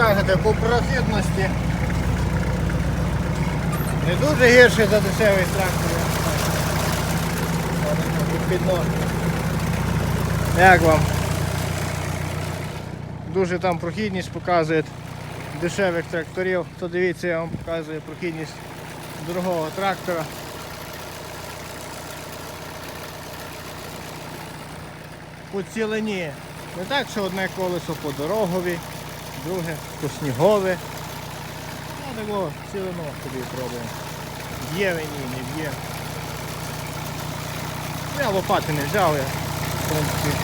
скажете по прохідності? Не дуже гірший за дешевий трактор. Як вам? Дуже там прохідність показує дешевих тракторів. То дивіться, я вам показую прохідність дорогого трактора. По цілині. Не так, що одне колесо по дорогові, друге по снігове. Ну, такого цілину собі пробуємо. Б'є він ні, не б'є. Я лопати не взяв, я в принципі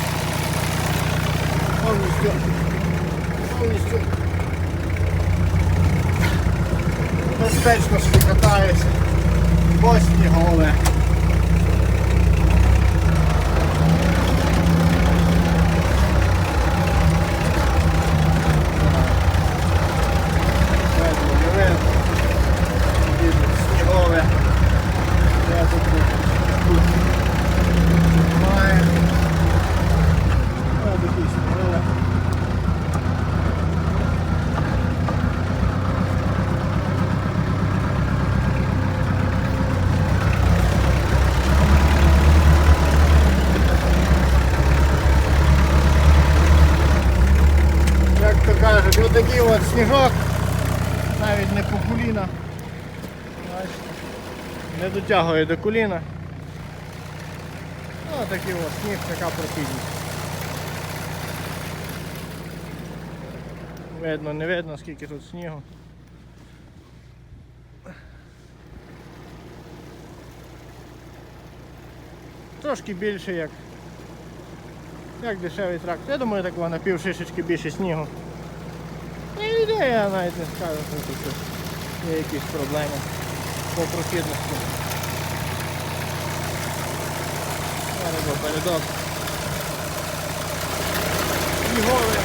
повністю повністю безпечно собі катаюся по снігове. Видно, не видно. Їде Снігове. Я тут тут має. Ось такі снігове. Як то отакий от сніжок, навіть не по коліна. Не дотягує до коліна. Ну, такий от сніг, така прохідність. Видно, не видно, скільки тут снігу. Трошки більше як, як дешевий трактор. Я думаю, так на пів шишечки більше снігу. Не я навіть не скажу, що тут є якісь проблеми по прохідності. Зараз передок. Сніговий.